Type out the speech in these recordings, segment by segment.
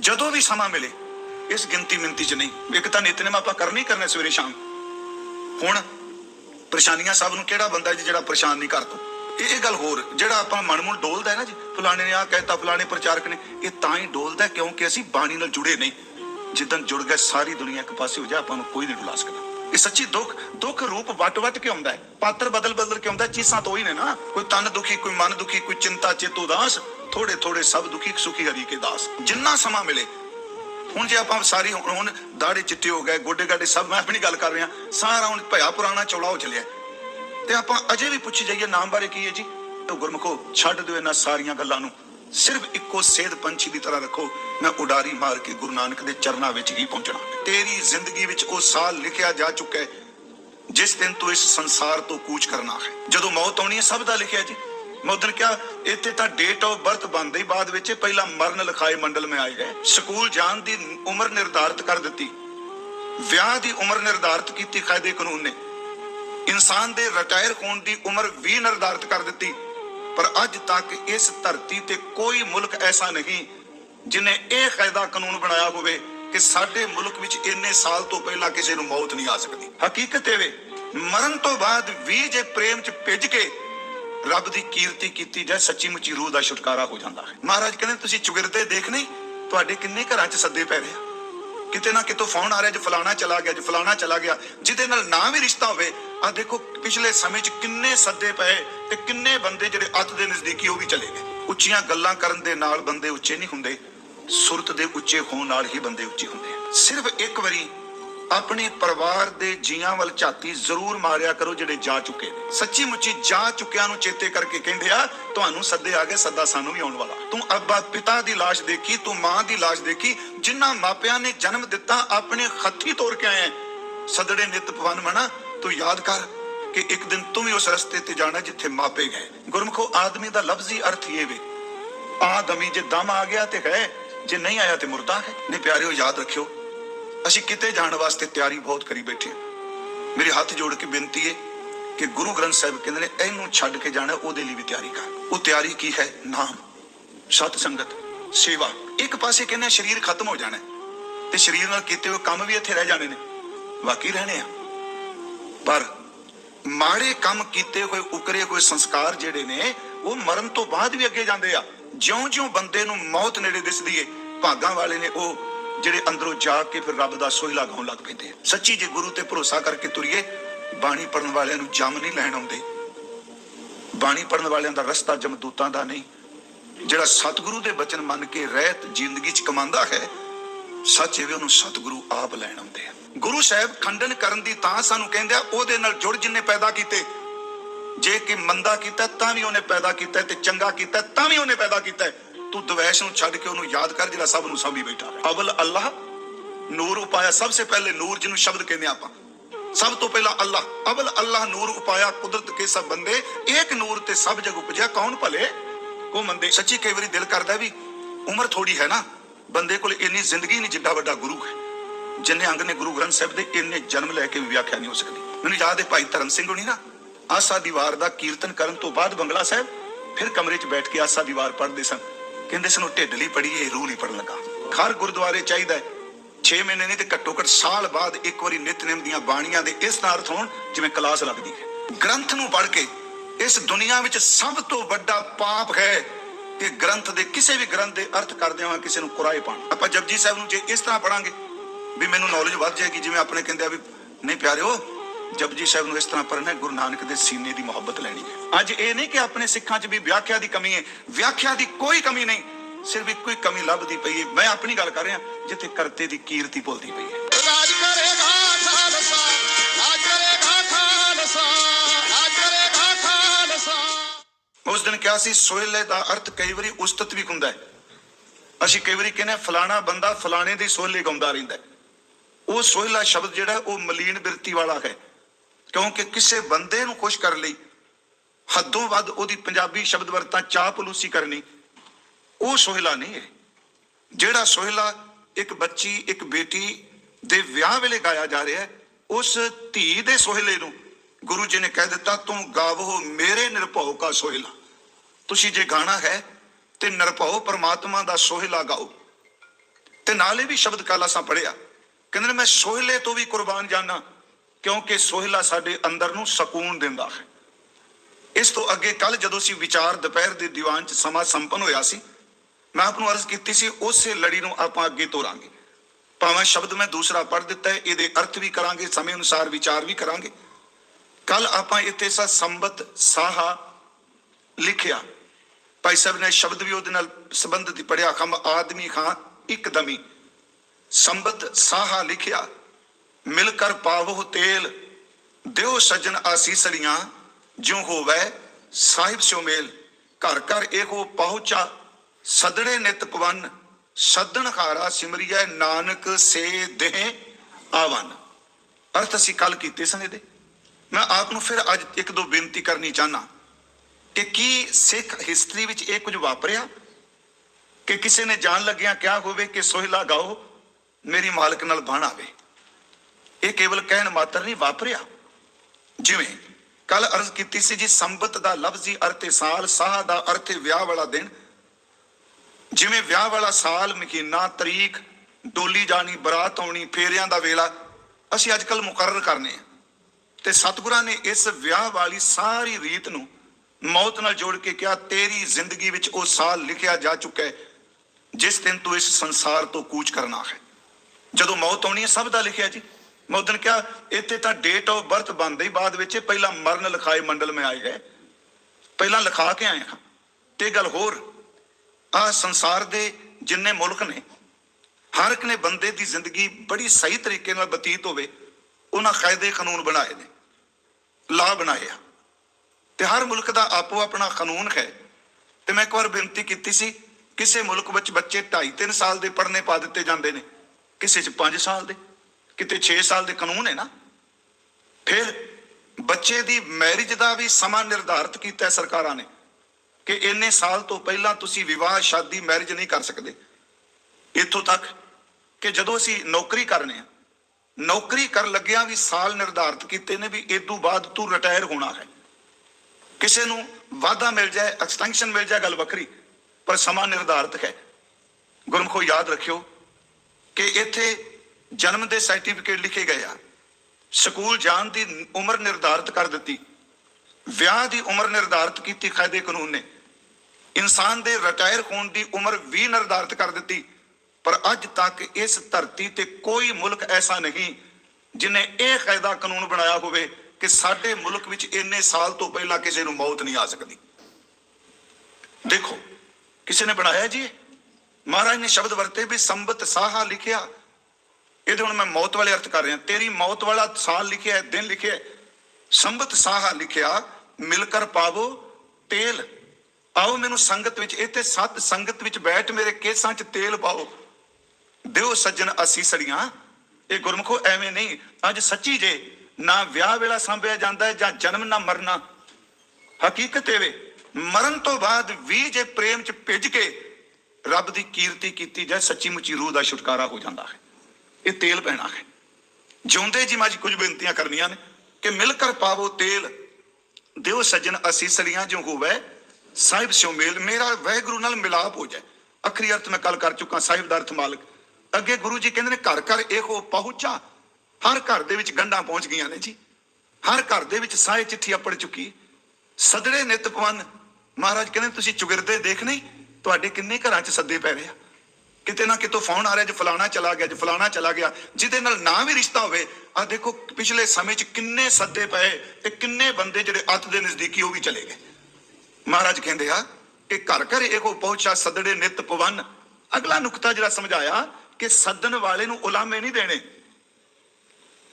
ਜਦੋਂ ਵੀ ਸਮਾਂ ਮਿਲੇ, ਇਸ ਗਿਣਤੀ ਮਿੰਤੀ 'ਚ ਨਹੀਂ। ਇੱਕ ਤਾਂ ਨਿਤਨੇਮ ਆਪਾਂ ਕਰਨੀ ਕਰਨਾ ਸਵੇਰੇ ਸ਼ਾਮ। ਹੁਣ ਪਰੇਸ਼ਾਨੀਆਂ ਸਭ ਨੂੰ ਕਿਹੜਾ ਬੰਦਾ ਜੀ ਜਿਹੜਾ ਪਰੇਸ਼ਾਨ ਨਹੀਂ ਕਰ ਤੋਂ? ਇਹ ਇਹ ਗੱਲ ਹੋਰ, ਜਿਹੜਾ ਆਪਾਂ ਮਨ ਡੋਲਦਾ ਹੈ ਨਾ ਜੀ, ਫਲਾਣੇ ਨੇ ਆ ਕਹਿਤਾ, ਫਲਾਣੇ ਪ੍ਰਚਾਰਕ ਨੇ, ਇਹ ਤਾਂ ਹੀ ਡੋਲਦਾ ਕਿਉਂਕਿ ਅਸੀਂ ਬਾਣੀ ਨਾਲ ਜੁੜੇ ਨਹੀਂ। ਜਿੱਦਨ ਜੁੜ ਗਏ, ਸਾਰੀ ਦੁਨੀਆ ਇੱਕ ਪਾਸੇ ਹੋ ਜਾ ਆਪਾਂ ਨੂੰ ਕੋਈ ਨਹੀਂ ਡੁਲਾ ਸਕਦਾ। ਇਹ ਸੱਚੀ ਦੁੱਖ ਦੁੱਖ ਰੂਪ ਵਟ ਵਟ ਕੇ ਆਉਂਦਾ ਹੈ। ਪਾਤਰ ਬਦਲ ਬਦਲ ਕੇ ਆਉਂਦਾ ਚੀਜ਼ਾਂ ਤੋਂ ਹੀ ਨੇ ਨਾ। ਕੋਈ ਤਨ ਦੁਖੀ, ਕੋਈ ਮਨ ਦੁਖੀ, ਕੋਈ ਚਿੰਤਾ, ਚੇਤ, ਉਦਾਸ। ਥੋੜੇ ਥੋੜੇ ਸਭ ਦੁਖੀ ਸੁਖੀ ਹਰੀ ਕੇ ਦਾਸ। ਜਿੰਨਾ ਸਮਾਂ ਮਿਲੇ, ਹੁਣ ਜੇ ਆਪਾਂ ਸਾਰੀ ਹੁਣ ਦਾੜੇ ਚਿੱਟੇ ਹੋ ਗਏ, ਗੋਡੇ ਗਾਡੇ ਸਭ, ਮੈਂ ਆਪਣੀ ਗੱਲ ਕਰ ਰਿਹਾ, ਸਾਰਾ ਹੁਣ ਭਇਆ ਪੁਰਾਣਾ ਚੌੜਾ ਹੋ ਚੱਲਿਆ। ਤੇ ਆਪਾਂ ਅਜੇ ਵੀ ਪੁੱਛੀ ਜਾਈਏ, ਨਾਮ ਬਾਰੇ ਕੀ ਹੈ ਜੀ? ਗੁਰਮਖੋ, ਛੱਡ ਦਿਓ ਇਹਨਾਂ ਸਾਰੀਆਂ ਗੱਲਾਂ ਨੂੰ। ਸਿਰਫ ਇੱਕੋ ਸੇਧ ਪੰਛੀ ਦੀ ਤਰ੍ਹਾਂ ਰੱਖੋ, ਮੈਂ ਉਡਾਰੀ ਮਾਰ ਕੇ ਗੁਰੂ ਨਾਨਕ ਦੇ ਚਰਨਾਂ ਵਿੱਚ ਹੀ ਪਹੁੰਚਣਾ। ਤੇਰੀ ਜ਼ਿੰਦਗੀ ਵਿੱਚ ਉਹ ਸਾਲ ਲਿਖਿਆ ਜਾ ਚੁੱਕਾ ਹੈ, ਜਿਸ ਦਿਨ ਤੂੰ ਇਸ ਸੰਸਾਰ ਤੋਂ ਕੂਚ ਕਰਨਾ ਹੈ। ਜਦੋਂ ਮੌਤ ਆਉਣੀ ਹੈ, ਸਭ ਦਾ ਲਿਖਿਆ ਜੀ। ਮੈਂ ਉਦੋਂ ਕਿਹਾ, ਇੱਥੇ ਤਾਂ ਡੇਟ ਆਫ ਬਰਥ ਬੰਦੇ ਬਾਅਦ ਵਿੱਚ ਪਹਿਲਾਂ ਮਰਨ ਲਿਖਾਏ ਮੰਡਲ ਮੈਂ ਆਏ ਗਏ। ਸਕੂਲ ਜਾਣ ਦੀ ਉਮਰ ਨਿਰਧਾਰਤ ਕਰ ਦਿੱਤੀ। ਵਿਆਹ ਦੀ ਉਮਰ ਨਿਰਧਾਰਤ ਕੀਤੀ ਕਾਇਦੇ ਕਾਨੂੰਨ ਨੇ। ਇਨਸਾਨ ਦੇ ਰਿਟਾਇਰ ਹੋਣ ਦੀ ਉਮਰ ਵੀ ਨਿਰਧਾਰਤ ਕਰ ਦਿੱਤੀ। ਪਰ ਅੱਜ ਤੱਕ ਇਸ ਧਰਤੀ ਤੇ ਕੋਈ ਮੁਲਕ ਐਸਾ ਨਹੀਂ ਜਿਨੇ ਇਹ ਕਾਇਦਾ ਕਾਨੂੰਨ ਬਣਾਇਆ ਹੋਵੇ ਕਿ ਸਾਡੇ ਮੁਲਕ ਵਿੱਚ ਇੰਨੇ ਸਾਲ ਤੋਂ ਪਹਿਲਾਂ ਕਿਸੇ ਨੂੰ ਮੌਤ ਨਹੀਂ ਆ ਸਕਦੀ। ਹਕੀਕਤ ਇਹ ਵੇ, ਮਰਨ ਤੋਂ ਬਾਅਦ ਵੀ ਜੇ ਪ੍ਰੇਮ ਚ ਭਿੱਜ ਕੇ ਰੱਬ ਦੀ ਕੀਰਤੀ ਕੀਤੀ ਜਾਏ, ਸੱਚੀ ਮੁੱਚੀ ਰੂਹ ਦਾ ਛੁਟਕਾਰਾ ਹੋ ਜਾਂਦਾ ਹੈ। ਮਹਾਰਾਜ ਕਹਿੰਦੇ, ਤੁਸੀਂ ਚੁਗਿਰਦੇ ਦੇਖ ਨਹੀਂ, ਤੁਹਾਡੇ ਕਿੰਨੇ ਘਰਾਂ 'ਚ ਸੱਦੇ ਪੈ ਰਹੇ ਆ। ਕਿਤੇ ਨਾ ਕਿਤੋਂ ਫੋਨ ਆ ਰਿਹਾ ਜੀ ਫਲਾਣਾ ਚਲਾ ਗਿਆ ਜੀ ਫਲਾਣਾ ਚਲਾ ਗਿਆ। ਜਿਹਦੇ ਨਾਲ ਨਾ ਵੀ ਰਿਸ਼ਤਾ ਹੋਵੇ ਆ ਦੇਖੋ, ਪਿਛਲੇ ਸਮੇਂ 'ਚ ਕਿੰਨੇ ਸੱਦੇ ਪਏ ਤੇ ਕਿੰਨੇ ਬੰਦੇ ਜਿਹੜੇ ਅੱਤ ਦੇ ਨਜ਼ਦੀਕੀ ਉਹ ਵੀ ਚਲੇ ਗਏ। ਉੱਚੀਆਂ ਗੱਲਾਂ ਕਰਨ ਦੇ ਨਾਲ ਬੰਦੇ ਉੱਚੇ ਨਹੀਂ ਹੁੰਦੇ, ਸੁਰਤ ਦੇ ਉੱਚੇ ਹੋਣ ਨਾਲ ਹੀ ਬੰਦੇ ਉੱਚੇ ਹੁੰਦੇ ਆ। ਸਿਰਫ ਇੱਕ ਵਾਰੀ ਆਪਣੇ ਪਰਿਵਾਰ ਦੇ ਜੀਆਂ ਵੱਲ ਝਾਤੀ ਜ਼ਰੂਰ ਮਾਰਿਆ ਕਰੋ ਜਿਹੜੇ ਜਾ ਚੁੱਕੇ ਨੇ। ਸੱਚੀ ਮੁੱਚੀ ਜਾ ਚੁੱਕਿਆਂ ਨੂੰ ਚੇਤੇ ਕਰਕੇ ਕਹਿੰਦੇ ਆ, ਤੁਹਾਨੂੰ ਸੱਦੇ ਆ ਗਏ, ਸੱਦਾ ਸਾਨੂੰ ਵੀ ਆਉਣ ਵਾਲਾ। ਤੂੰ ਅੱਬਾ ਪਿਤਾ ਦੀ ਲਾਸ਼ ਦੇਖੀ, ਤੂੰ ਮਾਂ ਦੀ ਲਾਸ਼ ਦੇਖੀ ਜਿਨ੍ਹਾਂ ਮਾਪਿਆਂ ਨੇ ਜਨਮ ਦਿੱਤਾ, ਆਪਣੇ ਹੱਥੀ ਤੋੜ ਕੇ ਆਏ। ਸਦੜੇ ਨਿਤ ਪਵਨ ਮਣਾ ਤੂੰ ਯਾਦ ਕਰ ਕਿ ਇੱਕ ਦਿਨ ਤੂੰ ਵੀ ਉਸ ਰਸਤੇ ਤੇ ਜਾਣਾ ਜਿੱਥੇ ਮਾਪੇ ਗਏ। ਗੁਰਮਖੋ, ਆਦਮੀ ਦਾ ਲਫ਼ਜ਼ੀ ਅਰਥ ਇਹ ਵੇ। ਆਦਮੀ ਜੇ ਦਮ ਆ ਗਿਆ ਤੇ ਹੈ, ਜੇ ਨਹੀਂ ਆਇਆ ਤੇ ਮੁਰਦਾ ਹੈ। ਨੇ ਪਿਆਰਿਓ, ਯਾਦ ਰੱਖਿਓ ਅਸੀਂ ਕਿਤੇ ਜਾਣ ਵਾਸਤੇ ਤਿਆਰੀ ਬਹੁਤ ਕਰੀ ਬੈਠੇ ਹਾਂ। ਮੇਰੇ ਹੱਥ ਜੋੜ ਕੇ ਬੇਨਤੀ ਹੈ ਕਿ ਗੁਰੂ ਗ੍ਰੰਥ ਸਾਹਿਬ ਕਹਿੰਦੇ ਨੇ, ਇਹਨੂੰ ਛੱਡ ਕੇ ਜਾਣਾ, ਉਹਦੇ ਲਈ ਵੀ ਤਿਆਰੀ ਕਰ। ਉਹ ਤਿਆਰੀ ਕੀ ਹੈ? ਨਾਮ, ਸਤ ਸੰਗਤ, ਸੇਵਾ। ਇੱਕ ਪਾਸੇ ਕਹਿੰਦੇ ਸਰੀਰ ਖਤਮ ਹੋ ਜਾਣਾ ਤੇ ਸਰੀਰ ਨਾਲ ਕੀਤੇ ਹੋਏ ਕੰਮ ਵੀ ਇੱਥੇ ਰਹਿ ਜਾਣੇ ਨੇ। ਬਾਕੀ ਰਹਿਣੇ ਆ। ਪਰ ਮਾੜੇ ਕੰਮ ਕੀਤੇ ਹੋਏ, ਉਕਰੇ ਹੋਏ ਸੰਸਕਾਰ ਜਿਹੜੇ ਨੇ, ਉਹ ਮਰਨ ਤੋਂ ਬਾਅਦ ਵੀ ਅੱਗੇ ਜਾਂਦੇ ਆ। ਜਿਉਂ-ਜਿਉਂ ਬੰਦੇ ਨੂੰ ਮੌਤ ਨੇੜੇ ਦਿਸਦੀ ਏ, ਭਾਗਾਂ ਵਾਲੇ ਨੇ ਉਹ ਜਿਹੜੇ ਅੰਦਰੋਂ ਜਾ ਕੇ ਫਿਰ ਰੱਬ ਦਾ ਸੋਹਿਲਾ ਗਾਉਣ ਲੱਗ ਪੈਂਦੇ ਸੱਚੀ ਜੇ ਗੁਰੂ ਤੇ ਭਰੋਸਾ ਕਰਕੇ ਤੁਰੀਏ, ਬਾਣੀ ਪੜਨ ਵਾਲਿਆਂ ਨੂੰ ਜਮ ਨਹੀਂ ਲੈਣ ਆਉਂਦੇ। ਬਾਣੀ ਪੜਨ ਵਾਲਿਆਂ ਦਾ ਰਸਤਾ ਜਮਦੂਤਾਂ ਦਾ ਨਹੀਂ। ਜਿਹੜਾ ਸਤਿਗੁਰੂ ਦੇ ਬਚਨ ਮੰਨ ਕੇ ਰਹਿਤ ਜ਼ਿੰਦਗੀ ਚ ਕਮਾਉਂਦਾ ਹੈ, ਸੱਚ ਇਹ ਵੀ ਉਹਨੂੰ ਸਤਿਗੁਰੂ ਆਪ ਲੈਣ ਆਉਂਦੇ ਆ। ਗੁਰੂ ਸਾਹਿਬ ਖੰਡਨ ਕਰਨ ਦੀ ਤਾਂ ਸਾਨੂੰ ਕਹਿੰਦੇ ਆ, ਉਹਦੇ ਨਾਲ ਜੁੜ ਜਿੰਨੇ ਪੈਦਾ ਕੀਤੇ। ਜੇ ਕਿ ਮੰਦਾ ਕੀਤਾ ਤਾਂ ਵੀ ਉਹਨੇ ਪੈਦਾ ਕੀਤਾ ਤੇ ਚੰਗਾ ਕੀਤਾ ਤਾਂ ਵੀ ਉਹਨੇ ਪੈਦਾ ਕੀਤਾ। ਤੂੰ ਦਵੈਸ਼ ਨੂੰ ਛੱਡ ਕੇ ਉਹਨੂੰ ਯਾਦ ਕਰ, ਜਿਹੜਾ ਸਭ ਨੂੰ ਸਾਂਭੀ ਬੈਠਾ ਹੈ ਅਵਲ ਅੱਲਾਹ, ਨੂਰ ਉਪਾਇਆ ਸਭ ਸੇ ਪਹਿਲੇ ਨੂਰ ਜਿਹਨੂੰ ਸ਼ਬਦ ਕਹਿੰਦੇ ਆਪਾਂ। ਸਭ ਤੋਂ ਪਹਿਲਾਂ ਅੱਲਾਹ। ਅਵਲ ਅੱਲਾਹ, ਨੂਰ ਉਪਾਇਆ ਕੁਦਰਤ ਕੇ ਸਭ ਬੰਦੇ, ਇੱਕ ਨੂਰ ਤੇ ਸਭ ਜਗ ਉਪਜਿਆ। ਕੌਣ ਭਲੇ? ਕੋ ਮੰਦੇ, ਸੱਚੀ ਕਈ ਵਾਰੀ ਦਿਲ ਕਰਦਾ ਵੀ ਉਮਰ ਥੋੜੀ ਹੈ ਨਾ। ਬੰਦੇ ਕੋਲ ਇੰਨੀ ਜ਼ਿੰਦਗੀ ਨਹੀਂ ਜਿੱਡਾ ਵੱਡਾ ਗੁਰੂ ਹੈ। ਜਿੰਨੇ ਅੰਗ ਨੇ ਗੁਰੂ ਗ੍ਰੰਥ ਸਾਹਿਬ ਦੇ, ਇੰਨੇ ਜਨਮ ਲੈ ਕੇ ਵੀ ਵਿਆਖਿਆ ਨਹੀਂ ਹੋ ਸਕਦੀ। ਮੈਨੂੰ ਯਾਦ ਹੈ ਭਾਈ ਧਰਮ ਸਿੰਘ ਹੁਣੀ ਨਾ, ਆਸਾ ਦੀਵਾਰ ਦਾ ਕੀਰਤਨ ਕਰਨ ਤੋਂ ਬਾਅਦ ਬੰਗਲਾ ਸਾਹਿਬ ਫਿਰ ਕਮਰੇ 'ਚ ਬੈਠ ਕੇ ਆਸਾ ਦੀਵਾਰ ਪੜ੍ਹਦੇ ਸਨ। ਕਹਿੰਦੇ ਸਨ, ਉਹ ਢਿੱਡ ਲਈ ਪੜੀਏ ਰੂਹ ਲਈ ਪੜਨ ਲੱਗਾ। ਹਰ ਗੁਰਦੁਆਰੇ ਚਾਹੀਦਾ ਹੈ। 6 ਮਹੀਨੇ ਨਹੀਂ ਤੇ ਘੱਟੋ ਘੱਟ ਸਾਲ ਬਾਅਦ ਇੱਕ ਵਾਰੀ ਨਿਤਨੇਮ ਦੀਆਂ ਬਾਣੀਆਂ ਦੇ ਇਸ ਨਾਲ ਅਰਥ ਹੋਣ ਜਿਵੇਂ ਕਲਾਸ ਲੱਗਦੀ ਹੈ। ਗ੍ਰੰਥ ਨੂੰ ਪੜ੍ਹ ਕੇ ਇਸ ਦੁਨੀਆ ਵਿੱਚ ਸਭ ਤੋਂ ਵੱਡਾ ਪਾਪ ਹੈ ਕਿ ਗ੍ਰੰਥ ਦੇ ਕਿਸੇ ਵੀ ਗ੍ਰੰਥ ਦੇ ਅਰਥ ਕਰਦੇ ਹਾਂ ਕਿਸੇ ਨੂੰ ਕੁਰਾਏ ਪਾਣ ਆਪਾਂ ਜਪਜੀ ਸਾਹਿਬ ਨੂੰ ਜੇ ਇਸ ਤਰ੍ਹਾਂ ਪੜਾਂਗੇ ਵੀ ਮੈਨੂੰ ਨੌਲੇਜ ਵੱਧ ਜਾਏਗੀ, ਜਿਵੇਂ ਆਪਣੇ ਕਹਿੰਦੇ ਆ ਵੀ, ਨਹੀਂ ਪਿਆਰਿਓ ਜਪਜੀ ਸਾਹਿਬ ਨੂੰ ਇਸ ਤਰ੍ਹਾਂ ਪੜਨਾ ਗੁਰੂ ਨਾਨਕ ਦੇ ਸੀਨੇ ਦੀ ਮੁਹੱਬਤ ਲੈਣੀ ਹੈ। ਅੱਜ ਇਹ ਨਹੀਂ ਕਿ ਆਪਣੇ ਸਿੱਖਾਂ 'ਚ ਵੀ ਵਿਆਖਿਆ ਦੀ ਕਮੀ ਹੈ ਵਿਆਖਿਆ ਦੀ ਕੋਈ ਕਮੀ ਨਹੀਂ ਸਿਰਫ ਇੱਕੋ ਹੀ ਕਮੀ ਲੱਭਦੀ ਪਈ ਹੈ। ਮੈਂ ਆਪਣੀ ਗੱਲ ਕਰ ਰਿਹਾ ਜਿੱਥੇ ਕਰਤੇ ਦੀ ਕੀਰਤੀ ਭੁੱਲਦੀ ਪਈ ਹੈ। ਰਾਜ ਕਰੇਗਾ ਖਾਲਸਾ ਰਾਜ ਕਰੇਗਾ ਖਾਲਸਾ ਰਾਜ ਕਰੇਗਾ ਖਾਲਸਾ। ਉਸ ਦਿਨ ਕਿਹਾ ਸੀ ਸੋਹਿਲੇ ਦਾ ਅਰਥ ਕਈ ਵਾਰੀ ਉਸਤਤ ਵੀ ਹੁੰਦਾ ਹੈ। ਅਸੀਂ ਕਈ ਵਾਰੀ ਕਹਿੰਦੇ ਹਾਂ, ਫਲਾਣਾ ਬੰਦਾ ਫਲਾਣੇ ਦੀ ਸੋਹਿਲੇ ਗਾਉਂਦਾ ਰਹਿੰਦਾ ਹੈ। ਉਹ ਸੋਹਿਲਾ ਸ਼ਬਦ ਜਿਹੜਾ ਉਹ ਮਲੀਨ ਬਿਰਤੀ ਵਾਲਾ ਹੈ। ਕਿਉਂਕਿ ਕਿਸੇ ਬੰਦੇ ਨੂੰ ਖੁਸ਼ ਕਰਨ ਲਈ ਹੱਦੋਂ ਵੱਧ ਉਹਦੀ ਪੰਜਾਬੀ ਸ਼ਬਦ ਵਰਤਾਂ ਚਾਹ ਪਲੂਸੀ ਕਰਨੀ, ਉਹ ਸੋਹਿਲਾ ਨਹੀਂ ਹੈ। ਜਿਹੜਾ ਸੋਹਿਲਾ ਇੱਕ ਬੱਚੀ, ਇੱਕ ਬੇਟੀ ਦੇ ਵਿਆਹ ਵੇਲੇ ਗਾਇਆ ਜਾ ਰਿਹਾ ਹੈ, ਉਸ ਧੀ ਦੇ ਸੋਹਿਲੇ ਨੂੰ ਗੁਰੂ ਜੀ ਨੇ ਕਹਿ ਦਿੱਤਾ, ਤੂੰ ਗਾਵੋ ਮੇਰੇ ਨਿਰਭਉ ਕਾ ਸੋਹਿਲਾ। ਤੁਸੀਂ ਜੇ ਗਾਣਾ ਹੈ ਤੇ ਨਿਰਭਉ ਪਰਮਾਤਮਾ ਦਾ ਸੋਹਿਲਾ ਗਾਓ। ਤੇ ਨਾਲੇ ਵੀ ਸ਼ਬਦ ਕਾਲਾ ਸਾਂ ਪੜਿਆ ਕਹਿੰਦੇ ਨੇ, ਮੈਂ ਸੋਹਿਲੇ ਤੋਂ ਵੀ ਕੁਰਬਾਨ ਜਾਣਾ ਕਿਉਂਕਿ ਸੋਹਿਲਾ ਸਾਡੇ ਅੰਦਰ ਨੂੰ ਸਕੂਨ ਦਿੰਦਾ ਹੈ। ਇਸ ਤੋਂ ਅੱਗੇ ਕੱਲ ਜਦੋਂ ਅਸੀਂ ਵਿਚਾਰ ਦੁਪਹਿਰ ਦੇ ਦੀਵਾਨ 'ਚ ਸਮਾਂ ਸੰਪਨ ਹੋਇਆ ਸੀ, ਮੈਂ ਆਪ ਨੂੰ ਅਰਜ਼ ਕੀਤੀ ਸੀ, ਉਸੇ ਲੜੀ ਨੂੰ ਆਪਾਂ ਅੱਗੇ ਤੋਰਾਂਗੇ। ਭਾਵੇਂ ਸ਼ਬਦ ਮੈਂ ਦੂਸਰਾ ਪੜ੍ਹ ਦਿੱਤਾ ਹੈ, ਇਹਦੇ ਅਰਥ ਵੀ ਕਰਾਂਗੇ, ਸਮੇਂ ਅਨੁਸਾਰ ਵਿਚਾਰ ਵੀ ਕਰਾਂਗੇ। ਕੱਲ ਆਪਾਂ ਇੱਥੇ ਸਾ ਸੰਬਤ ਸਾਹਾ ਲਿਖਿਆ। ਭਾਈ ਸਾਹਿਬ ਨੇ ਸ਼ਬਦ ਵੀ ਉਹਦੇ ਨਾਲ ਸੰਬੰਧਿਤ ਹੀ ਪੜਿਆ ਖਮ ਆਦਮੀ ਖਾਂ ਇੱਕਦਮੀ ਸੰਬਤ ਸਾਹਾ ਲਿਖਿਆ। ਮਿਲ ਕਰ ਪਾਵੋ ਤੇਲ। ਦਿਓ ਸਜਣ ਆਸੀਸੜੀਆਂ ਜਿਉ ਹੋਵੇ ਸਾਹਿਬ ਸਿਓ ਮੇਲ। ਘਰ ਘਰ ਇਹੋ ਪਹੁੰਚਾ ਸਦੜੇ ਨਿਤ ਪਵਨ। ਸਦਣ ਹਾਰਾ ਸਿਮਰਿਐ ਨਾਨਕ ਸੇ ਦੇਹ ਆਵਨ। ਅਰਥ ਅਸੀਂ ਕੱਲ ਕੀਤੇ ਸਨ ਇਹਦੇ। ਮੈਂ ਆਪ ਨੂੰ ਫਿਰ ਅੱਜ ਇੱਕ ਦੋ ਬੇਨਤੀ ਕਰਨੀ ਚਾਹਨਾ ਕਿ ਕੀ ਸਿੱਖ ਹਿਸਟਰੀ ਵਿੱਚ ਇਹ ਕੁਝ ਵਾਪਰਿਆ? ਕਿ ਕਿਸੇ ਨੇ ਜਾਣ ਲੱਗਿਆ ਕਿਹਾ ਹੋਵੇ ਕਿ ਸੋਹਿਲਾ ਗਾਓ, ਮੇਰੀ ਮਾਲਕ ਨਾਲ ਬਣ ਆਵੇ। ਇਹ ਕੇਵਲ ਕਹਿਣ ਮਾਤਰ ਨਹੀਂ, ਵਾਪਰਿਆ। ਜਿਵੇਂ ਕੱਲ ਅਰਜ਼ ਕੀਤੀ ਸੀ ਜੀ, ਸੰਬਤ ਦਾ ਲਫ਼ਜ਼ੀ ਅਰਥ ਸਾਲ, ਸਾਹ ਦਾ ਅਰਥ ਵਿਆਹ ਵਾਲਾ ਦਿਨ। ਜਿਵੇਂ ਵਿਆਹ ਵਾਲਾ ਸਾਲ, ਮਹੀਨਾ, ਤਰੀਕ, ਡੋਲੀ ਜਾਣੀ, ਬਰਾਤ ਆਉਣੀ, ਫੇਰਿਆਂ ਦਾ ਵੇਲਾ, ਅਸੀਂ ਅੱਜ ਕੱਲ ਮੁਕਰਰ ਕਰਨੇ ਆ। ਤੇ ਸਤਿਗੁਰਾਂ ਨੇ ਇਸ ਵਿਆਹ ਵਾਲੀ ਸਾਰੀ ਰੀਤ ਨੂੰ ਮੌਤ ਨਾਲ ਜੋੜ ਕੇ ਕਿਹਾ, ਤੇਰੀ ਜ਼ਿੰਦਗੀ ਵਿੱਚ ਉਹ ਸਾਲ ਲਿਖਿਆ ਜਾ ਚੁੱਕਾ ਹੈ, ਜਿਸ ਦਿਨ ਤੂੰ ਇਸ ਸੰਸਾਰ ਤੋਂ ਕੂਚ ਕਰਨਾ ਹੈ। ਜਦੋਂ ਮੌਤ ਆਉਣੀ ਹੈ, ਸਭ ਦਾ ਲਿਖਿਆ ਜੀ। ਮੈਂ ਉਦੋਂ ਕਿਹਾ, ਇੱਥੇ ਤਾਂ ਡੇਟ ਆਫ ਬਰਥ ਬੰਦ ਹੀ ਬਾਅਦ ਵਿੱਚ, ਪਹਿਲਾਂ ਮਰਨ ਲਿਖਾਏ ਮੰਡਲ ਮੈਂ ਆਏ ਹੈ। ਪਹਿਲਾਂ ਲਿਖਾ ਕੇ ਆਏ ਹਾਂ। ਤੇ ਗੱਲ ਹੋਰ ਆ ਸੰਸਾਰ ਦੇ ਜਿੰਨੇ ਮੁਲਕ ਨੇ, ਹਰ ਇੱਕ ਨੇ ਬੰਦੇ ਦੀ ਜ਼ਿੰਦਗੀ ਬੜੀ ਸਹੀ ਤਰੀਕੇ ਨਾਲ ਬਤੀਤ ਹੋਵੇ, ਉਹਨਾਂ ਕਾਇਦੇ ਕਾਨੂੰਨ ਬਣਾਏ ਨੇ ਲਾ ਬਣਾਏ ਆ। ਤੇ ਹਰ ਮੁਲਕ ਦਾ ਆਪੋ ਆਪਣਾ ਕਾਨੂੰਨ ਹੈ। ਤੇ ਮੈਂ ਇੱਕ ਵਾਰ ਬੇਨਤੀ ਕੀਤੀ ਸੀ, ਕਿਸੇ ਮੁਲਕ ਵਿੱਚ ਬੱਚੇ 2.5 3 ਸਾਲ ਦੇ ਪੜ੍ਹਨੇ ਪਾ ਦਿੱਤੇ ਜਾਂਦੇ ਨੇ, ਕਿਸੇ 'ਚ 5 ਸਾਲ ਦੇ। ਕਿਤੇ 6 ਸਾਲ ਦੇ ਕਾਨੂੰਨ ਹੈ ਨਾ, ਫਿਰ ਬੱਚੇ ਦੀ ਮੈਰਿਜ ਦਾ ਵੀ ਸਮਾਂ ਨਿਰਧਾਰਤ ਕੀਤਾ ਹੈ ਸਰਕਾਰਾਂ ਨੇ ਕਿ ਇੰਨੇ ਸਾਲ ਤੋਂ ਪਹਿਲਾਂ ਤੁਸੀਂ ਵਿਵਾਹ ਸ਼ਾਦੀ ਮੈਰਿਜ ਨਹੀਂ ਕਰ ਸਕਦੇ। ਇੱਥੋਂ ਤੱਕ ਕਿ ਜਦੋਂ ਅਸੀਂ ਨੌਕਰੀ ਕਰਨੇ ਆ, ਨੌਕਰੀ ਕਰਨ ਲੱਗਿਆ ਵੀ ਸਾਲ ਨਿਰਧਾਰਤ ਕੀਤੇ ਨੇ ਵੀ ਇਸ ਤੋਂ ਬਾਅਦ ਤੂੰ ਰਿਟਾਇਰ ਹੋਣਾ ਹੈ। ਕਿਸੇ ਨੂੰ ਵਾਅਦਾ ਮਿਲ ਜਾਏ ਐਕਸਟੈਂਸ਼ਨ ਮਿਲ ਜਾਏ, ਗੱਲ ਵੱਖਰੀ, ਪਰ ਸਮਾਂ ਨਿਰਧਾਰਤ ਹੈ। ਗੁਰਮਖੋ, ਯਾਦ ਰੱਖਿਓ ਕਿ ਇੱਥੇ ਜਨਮ ਦੇ ਸਰਟੀਫਿਕੇਟ ਲਿਖੇ ਗਏ ਆ। ਸਕੂਲ ਜਾਣ ਦੀ ਉਮਰ ਨਿਰਧਾਰਤ ਕਰ ਦਿੱਤੀ। ਵਿਆਹ ਦੀ ਉਮਰ ਨਿਰਧਾਰਤ ਕੀਤੀ ਕਾਇਦੇ ਕਾਨੂੰਨ ਨੇ। ਇਨਸਾਨ ਦੇ ਰਿਟਾਇਰ ਹੋਣ ਦੀ ਉਮਰ ਵੀ ਨਿਰਧਾਰਤ ਕਰ ਦਿੱਤੀ। ਪਰ ਅੱਜ ਤੱਕ ਇਸ ਧਰਤੀ ਤੇ ਕੋਈ ਮੁਲਕ ਐਸਾ ਨਹੀਂ ਜਿਨੇ ਇਹ ਕਾਇਦਾ ਕਾਨੂੰਨ ਬਣਾਇਆ ਹੋਵੇ ਕਿ ਸਾਡੇ ਮੁਲਕ ਵਿੱਚ ਇੰਨੇ ਸਾਲ ਤੋਂ ਪਹਿਲਾਂ ਕਿਸੇ ਨੂੰ ਮੌਤ ਨਹੀਂ ਆ ਸਕਦੀ। ਦੇਖੋ, ਕਿਸੇ ਨੇ ਬਣਾਇਆ ਜੀ ਮਹਾਰਾਜ ਨੇ ਸ਼ਬਦ ਵਰਤੇ ਵੀ ਸੰਬਤ ਸਾਹਾ ਲਿਖਿਆ। ਇਹਦੇ ਹੁਣ ਮੈਂ ਮੌਤ ਵਾਲੇ ਅਰਥ ਕਰ ਰਿਹਾ। ਤੇਰੀ ਮੌਤ ਵਾਲਾ ਸਾਲ ਲਿਖਿਆ ਹੈ ਦਿਨ ਲਿਖਿਆ ਹੈ ਸੰਬਤ ਸਾਹਾ ਲਿਖਿਆ, ਮਿਲ ਕਰ ਪਾਵੋ ਤੇਲ। ਆਓ ਮੈਨੂੰ ਸੰਗਤ ਵਿੱਚ, ਇੱਥੇ ਸਤ ਸੰਗਤ ਵਿੱਚ ਬੈਠ ਮੇਰੇ ਕੇਸਾਂ 'ਚ ਤੇਲ ਪਾਓ। ਦਿਓ ਸੱਜਣ ਅਸੀਂ ਸੜੀਆਂ। ਇਹ ਗੁਰਮਖੋ ਐਵੇਂ ਨਹੀਂ, ਅੱਜ ਸੱਚੀ ਜੇ ਨਾ ਵਿਆਹ ਵੇਲਾ ਸੰਭਿਆ ਜਾਂਦਾ ਹੈ ਜਾਂ ਜਨਮ ਨਾ ਮਰਨਾ। ਹਕੀਕਤ ਇਹ ਵੇ, ਮਰਨ ਤੋਂ ਬਾਅਦ ਵੀ ਜੇ ਪ੍ਰੇਮ 'ਚ ਭਿੱਜ ਕੇ ਰੱਬ ਦੀ ਕੀਰਤੀ ਕੀਤੀ ਜਾਏ, ਸੱਚੀ ਮੁੱਚੀ ਰੂਹ ਦਾ ਛੁਟਕਾਰਾ ਹੋ ਜਾਂਦਾ ਹੈ। ਇਹ ਤੇਲ ਪੈਣਾ ਹੈ। ਜਿਉਂਦੇ ਜੀ ਮੈਂ ਅੱਜ ਕੁਝ ਬੇਨਤੀਆਂ ਕਰਨੀਆਂ ਨੇ ਕਿ ਮਿਲ ਕਰ ਪਾਵੋ ਤੇਲ। ਦਿਓ ਸੱਜਣ ਅਸੀਸੜੀਆਂ ਜੋ ਹੋਵੇ। ਸਾਹਿਬ ਸਿਓ ਮੇਲ। ਮੇਰਾ ਵਹਿਗੁਰੂ ਨਾਲ ਮਿਲਾਪ ਹੋ ਜਾਏ। ਅਖਰੀ ਅਰਥ ਮੈਂ ਕੱਲ ਕਰ ਚੁੱਕਾ ਸਾਹਿਬ ਦਾ ਅਰਥ ਮਾਲਕ। ਅੱਗੇ ਗੁਰੂ ਜੀ ਕਹਿੰਦੇ ਨੇ, ਘਰ ਘਰ ਇਹੋ ਪਹੁੰਚਾ। ਹਰ ਘਰ ਦੇ ਵਿੱਚ ਗੰਢਾਂ ਪਹੁੰਚ ਗਈਆਂ ਨੇ ਜੀ। ਹਰ ਘਰ ਦੇ ਵਿੱਚ ਸਾਏ ਚਿੱਠੀ ਅਪੜ ਚੁੱਕੀ। ਸਦੜੇ ਨਿਤ ਮਹਾਰਾਜ ਕਹਿੰਦੇ ਤੁਸੀਂ ਚੁਗਿਰਦੇ ਦੇਖ ਨਹੀਂ ਤੁਹਾਡੇ ਕਿੰਨੇ ਘਰਾਂ 'ਚ ਸੱਦੇ ਪੈ ਰਹੇ ਆ। ਕਿਤੇ ਨਾ ਕਿਤੋਂ ਫੋਨ ਆ ਰਿਹਾ ਜੇ ਫਲਾਣਾ ਚਲਾ ਗਿਆ, ਜੇ ਫਲਾਣਾ ਚਲਾ ਗਿਆ, ਜਿਹਦੇ ਨਾਲ ਨਾ ਵੀ ਰਿਸ਼ਤਾ ਹੋਵੇ ਆ ਦੇਖੋ ਪਿਛਲੇ ਸਮੇਂ 'ਚ ਕਿੰਨੇ ਸੱਦੇ ਪਏ ਤੇ ਕਿੰਨੇ ਬੰਦੇ ਜਿਹੜੇ ਅੱਤ ਦੇ ਨਜ਼ਦੀਕੀ ਉਹ ਵੀ ਚਲੇ ਗਏ। ਮਹਾਰਾਜ ਕਹਿੰਦੇ ਆ ਕਿ ਘਰ ਘਰ ਇਹੋ ਪਹੁੰਚਾ ਸੱਦੜੇ ਨਿਤ ਪਵਨ। ਅਗਲਾ ਨੁਕਤਾ ਜਿਹੜਾ ਸਮਝਾਇਆ ਕਿ ਸੱਦਣ ਵਾਲੇ ਨੂੰ ਉਲਾਮੇ ਨਹੀਂ ਦੇਣੇ।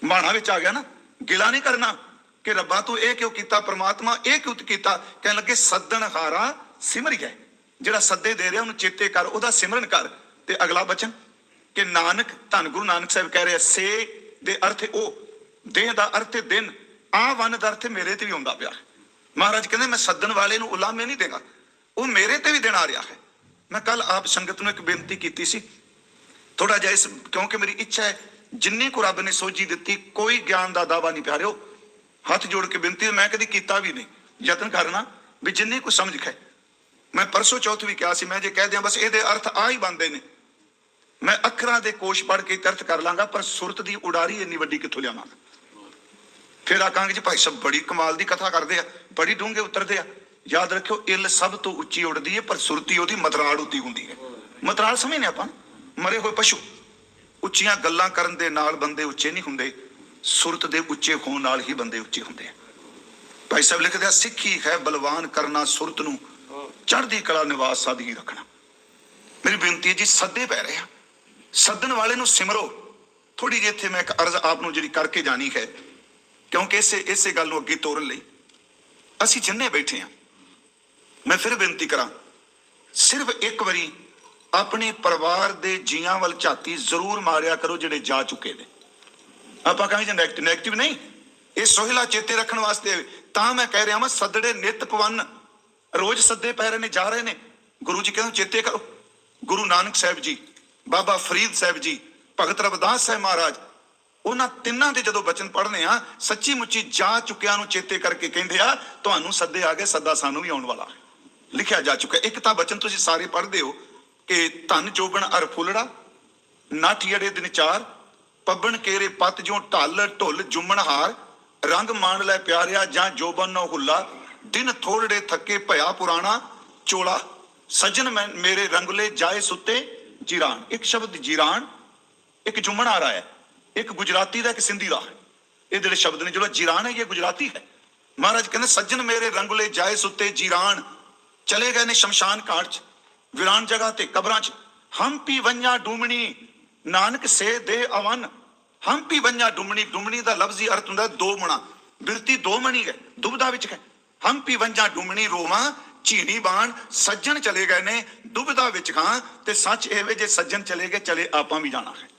ਮਾਣਾ ਵਿੱਚ ਆ ਗਿਆ ਨਾ, ਗਿਲਾ ਨਹੀਂ ਕਰਨਾ ਕਿ ਰੱਬਾ ਤੂੰ ਇਹ ਕਿਉਂ ਕੀਤਾ, ਪ੍ਰਮਾਤਮਾ ਇਹ ਕਿਉਂ ਕੀਤਾ, ਕਹਿਣ ਲੱਗੇ ਸੱਦਣ ਹਾਰਾ ਸਿਮਰ ਗਿਆ। ਜਿਹੜਾ ਸੱਦੇ ਦੇ ਰਿਹਾ ਉਹਨੂੰ ਚੇਤੇ ਕਰ, ਉਹਦਾ ਸਿਮਰਨ ਕਰ। ਤੇ ਅਗਲਾ ਬਚਨ, ਕਿ ਨਾਨਕ, ਧੰਨ ਗੁਰੂ ਨਾਨਕ ਸਾਹਿਬ ਕਹਿ ਰਿਹਾ, ਸੇ ਦੇ ਅਰਥ ਉਹ, ਦੇਹ ਦਾ ਅਰਥ ਦਿਨ, ਆ ਵਨ ਦਾ ਅਰਥ ਮੇਰੇ ਤੇ ਵੀ ਆਉਂਦਾ ਪਿਆ। ਮਹਾਰਾਜ ਕਹਿੰਦੇ, ਮੈਂ ਸੱਦਣ ਵਾਲੇ ਨੂੰ ਉਲਾਮੇ ਨਹੀਂ ਦੇਗਾ ਉਹ ਮੇਰੇ ਤੇ ਵੀ ਦਿਨ ਆ ਰਿਹਾ ਹੈ। ਮੈਂ ਕੱਲ ਆਪ ਸੰਗਤ ਨੂੰ ਇੱਕ ਬੇਨਤੀ ਕੀਤੀ ਸੀ ਥੋੜਾ ਜਿਹਾ ਇਸ, ਕਿਉਂਕਿ ਮੇਰੀ ਇੱਛਾ ਹੈ, ਜਿੰਨੀ ਕੋ ਰੱਬ ਨੇ ਸੋਝੀ ਦਿੱਤੀ, ਕੋਈ ਗਿਆਨ ਦਾ ਦਾਵਾ ਨਹੀਂ ਪਿਆਰਿਓ ਹੱਥ ਜੋੜ ਕੇ ਬੇਨਤੀ ਮੈਂ ਕਦੀ ਕੀਤਾ ਵੀ ਨਹੀਂ, ਯਤਨ ਕਰਨਾ ਵੀ ਜਿੰਨੀ ਕੋ ਸਮਝ ਹੈ। ਮੈਂ ਪਰਸੋਂ ਚੌਥ ਵੀ ਕਿਹਾ ਸੀ, ਮੈਂ ਜੇ ਕਹਿ ਦਿਆਂ, ਬਸ ਇਹਦੇ ਅਰਥ ਆ ਹੀ ਬੰਦੇ ਨੇ। ਮੈਂ ਅੱਖਰਾਂ ਦੇ ਕੋਸ਼ ਪੜ੍ਹ ਕੇ ਤਰਤ ਕਰ ਲਾਂਗਾ, ਪਰ ਸੁਰਤ ਦੀ ਉਡਾਰੀ ਇੰਨੀ ਵੱਡੀ ਕਿੱਥੋਂ ਲਿਆਵਾਂਗਾ? ਫਿਰ ਆਕਾਂਗੇ ਜੀ ਭਾਈ ਸਾਹਿਬ ਬੜੀ ਕਮਾਲ ਦੀ ਕਥਾ ਕਰਦੇ ਆ, ਬੜੀ ਡੂੰਘੇ ਉਤਰਦੇ ਆ। ਯਾਦ ਰੱਖਿਓ, ਇੱਲ ਸਭ ਤੋਂ ਉੱਚੀ ਉੱਡਦੀ ਹੈ ਪਰ ਸੁਰਤੀ ਉਹਦੀ ਮਤਰਾੜ ਉੱਤੀ ਹੁੰਦੀ ਹੈ ਮਤਰਾੜ ਸਮਝਨੇ ਆਪਾਂ? ਮਰੇ ਹੋਏ ਪਸ਼ੂ। ਉੱਚੀਆਂ ਗੱਲਾਂ ਕਰਨ ਦੇ ਨਾਲ ਬੰਦੇ ਉੱਚੇ ਨਹੀਂ ਹੁੰਦੇ। ਸੁਰਤ ਦੇ ਉੱਚੇ ਹੋਣ ਨਾਲ ਹੀ ਬੰਦੇ ਉੱਚੇ ਹੁੰਦੇ ਆ। ਭਾਈ ਸਾਹਿਬ ਲਿਖਦੇ ਆ, ਸਿੱਖੀ ਹੈ ਬਲਵਾਨ ਕਰਨਾ ਸੁਰਤ ਨੂੰ, ਚੜ੍ਹਦੀ ਕਲਾ ਨਿਵਾਸ ਸਾਦਗੀ ਰੱਖਣਾ। ਮੇਰੀ ਬੇਨਤੀ ਹੈ ਜੀ, ਸੱਦੇ ਪੈ ਰਹੇ ਆ। ਸੱਦਣ ਵਾਲੇ ਨੂੰ ਸਿਮਰੋ। ਥੋੜੀ ਜਿਹੀ ਇੱਥੇ ਮੈਂ ਇੱਕ ਅਰਜ਼ ਆਪ ਨੂੰ ਜਿਹੜੀ ਕਰਕੇ ਜਾਣੀ ਹੈ, ਕਿਉਂਕਿ ਇਸੇ ਇਸੇ ਗੱਲ ਨੂੰ ਅੱਗੇ ਤੋਰਨ ਲਈ। ਅਸੀਂ ਜਿੰਨੇ ਬੈਠੇ ਆ ਮੈਂ ਫਿਰ ਬੇਨਤੀ ਕਰਾਂ, ਸਿਰਫ ਇੱਕ ਵਾਰੀ ਆਪਣੇ ਪਰਿਵਾਰ ਦੇ ਜੀਆਂ ਵੱਲ ਝਾਤੀ ਜ਼ਰੂਰ ਮਾਰਿਆ ਕਰੋ ਜਿਹੜੇ ਜਾ ਚੁੱਕੇ ਨੇ। ਆਪਾਂ ਕਹਿੰਦੇ ਜੀ ਨੈਗੇਟਿਵ ਨੈਗੇਟਿਵ ਨਹੀਂ, ਇਹ ਸੋਹਿਲਾ ਚੇਤੇ ਰੱਖਣ ਵਾਸਤੇ ਤਾਂ ਮੈਂ ਕਹਿ ਰਿਹਾ ਮੈਂ ਸੱਦੜੇ ਨਿਤ ਪਵਨ ਰੋਜ਼ ਸੱਦੇ ਪੈ ਰਹੇ ਨੇ, ਜਾ ਰਹੇ ਨੇ। ਗੁਰੂ ਜੀ ਕਹਿੰਦੇ ਚੇਤੇ ਕਰੋ। ਗੁਰੂ ਨਾਨਕ ਸਾਹਿਬ ਜੀ ਬਾਬਾ ਫਰੀਦ ਸਾਹਿਬ ਜੀ, ਭਗਤ ਰਵਿਦਾਸ ਸਾਹਿਬ ਮਹਾਰਾਜ, ਉਹਨਾਂ ਤਿੰਨਾਂ ਦੇ ਜਦੋਂ ਬਚਨ ਪੜ੍ਹਨੇ ਆ, ਸੱਚੀ ਮੁੱਚੀ ਜਾ ਚੁੱਕਿਆਂ ਨੂੰ ਚੇਤੇ ਕਰਕੇ ਕਹਿੰਦੇ ਆ, ਤੁਹਾਨੂੰ ਸੱਦੇ ਆ ਗਏ, ਸੱਦਾ ਸਾਨੂੰ ਵੀ ਆਉਣ ਵਾਲਾ ਲਿਖਿਆ ਜਾ ਚੁੱਕਾ ਇੱਕ ਤਾਂ ਬਚਨ ਤੁਸੀਂ ਸਾਰੇ ਪੜ੍ਹਦੇ ਹੋ ਕਿ ਧਨ ਜੋਬਨ ਅਰ ਫੁੱਲੜਾ ਨਾਠੀੜੇ ਦਿਨ ਚਾਰ, ਪੱਬਣ ਕੇਰੇ ਪੱਤ ਜੋ ਢੱਲ ਢੁੱਲ ਜੁਮਣ ਹਾਰ, ਰੰਗ ਮਾਣ ਲੈ ਪਿਆਰਿਆ ਜਾਂ ਜੋਬਨ ਨੋ ਹੁੱਲਾ, ਦਿਨ ਥੋੜੜੇ ਥੱਕੇ ਭਇਆ ਪੁਰਾਣਾ ਚੋਲਾ, ਸੱਜਣ ਮੈਂ ਮੇਰੇ ਰੰਗਲੇ ਜਾਏ ਸੁੱਤੇ ਜੀਰਾਨ। ਇੱਕ ਸ਼ਬਦ ਜੀਰਾਨ, ਇੱਕ ਜੁਮਣ ਆ ਰਹਾ ਹੈ। ਇੱਕ ਗੁਜਰਾਤੀ ਦਾ ਇੱਕ ਸਿੰਧੀ ਦਾ ਹੈ। ਇਹ ਜਿਹੜੇ ਸ਼ਬਦ ਨੇ, ਜਿਹੜਾ ਜੀਰਾਨ ਹੈ, ਇਹ ਗੁਜਰਾਤੀ ਹੈ। ਮਹਾਰਾਜ ਕਹਿੰਦੇ, ਸੱਜਣ ਮੇਰੇ ਰੰਗਲੇ ਜਾਏ ਸੁੱਤੇ ਜੀਰਾਨ। ਚਲੇ ਗਏ ਨੇ ਸ਼ਮਸ਼ਾਨ ਘਾਟ ਚ, ਵਿਰਾਨ ਜਗ੍ਹਾ ਤੇ ਕਬਰਾਂ ਚ। ਹੰਪੀ ਵੰਜਾ ਡੂਮਣੀ, ਨਾਨਕ ਸੇ ਦੇ ਅਵਨ। ਹੰਪੀ ਵੰਜਾ ਡੂਮਣੀ ਡੂਮਣੀ ਦਾ ਲਫ਼ਜ਼ੀ ਅਰਥ ਹੁੰਦਾ ਦੋ ਮਣਾ। ਬਿਰਤੀ ਦੋ ਮਣੀ ਹੈ ਦੁਬਦਾ ਵਿੱਚ ਹੈ। ਹੰਪੀ ਵੰਜਾ ਡੂਮਣੀ ਰੋਵਾਂ ਝੀਣੀ ਬਾਣ ਸੱਜਣ ਚਲੇ ਗਏ ਨੇ ਦੁਬਦਾ ਵਿੱਚ ਖਾਂ, ਤੇ ਸੱਚ ਇਹ ਵੇ ਜੇ ਸੱਜਣ ਚਲੇ ਗਏ, ਚਲੇ ਆਪਾਂ ਵੀ ਜਾਣਾ ਹੈ।